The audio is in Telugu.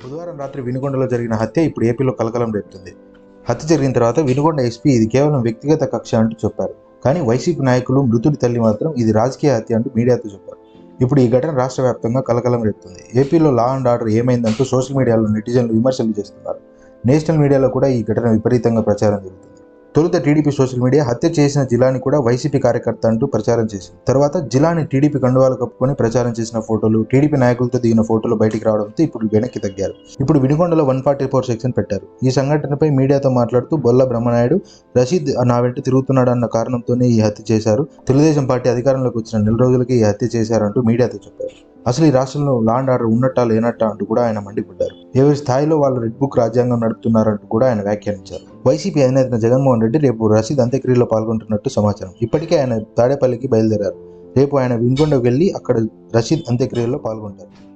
బుధవారం రాత్రి వినుగొండలో జరిగిన హత్య ఇప్పుడు ఏపీలో కలకలం రేపుతుంది. హత్య జరిగిన తర్వాత వినుగొండ ఎస్పీ ఇది కేవలం వ్యక్తిగత కక్ష అంటూ చెప్పారు. కానీ వైసీపీ నాయకులు మృతుడి తల్లి మాత్రం ఇది రాజకీయ హత్య అంటూ మీడియాతో చెప్పారు. ఇప్పుడు ఈ ఘటన రాష్ట్ర వ్యాప్తంగా కలకలం రేపుతుంది. ఏపీలో లా అండ్ ఆర్డర్ ఏమైందంటూ సోషల్ మీడియాలో నెటిజన్లు విమర్శలు చేస్తున్నారు. నేషనల్ మీడియాలో కూడా ఈ ఘటన విపరీతంగా ప్రచారం జరుగుతుంది. తొలుత టీడీపీ సోషల్ మీడియా హత్య చేసిన జిలాని కూడా వైసీపీ కార్యకర్త అంటూ ప్రచారం చేసింది. తర్వాత జిలాని టీడీపీ కండువాలు కప్పుకొని ప్రచారం చేసిన ఫోటోలు టీడీపీ నాయకులతో దిగిన ఫోటోలు బయటికి రావడంతో ఇప్పుడు వెనక్కి తగ్గారు. ఇప్పుడు వినుగొండలో వన్ ఫార్టీ ఫోర్ సెక్షన్ పెట్టారు. ఈ సంఘటనపై మీడియాతో మాట్లాడుతూ బొల్ల బ్రహ్మనాయుడు రషీద్ నా వెంట తిరుగుతున్నాడు అన్న కారణంతోనే ఈ హత్య చేశారు. తెలుగుదేశం పార్టీ అధికారంలోకి వచ్చిన నెల రోజులకి ఈ హత్య చేశారంటూ మీడియాతో చెప్పారు. అసలు ఈ రాష్ట్రంలో లాండ్ ఆర్డర్ ఉన్నట్టా లేనట్టా అంటూ కూడా ఆయన మండిపడ్డారు. ఎవరి స్థాయిలో వాళ్ళు రెడ్ బుక్ రాజ్యాంగం నడుపుతున్నారంటూ కూడా ఆయన వ్యాఖ్యానించారు. వైసీపీ అధినేత జగన్మోహన్ రెడ్డి రేపు రసీద్ అంత్యక్రియలో పాల్గొంటున్నట్టు సమాచారం. ఇప్పటికే ఆయన తాడేపల్లికి బయలుదేరారు. రేపు ఆయన వినుకొండకు వెళ్ళి అక్కడ రషీద్ అంత్యక్రియలో పాల్గొంటారు.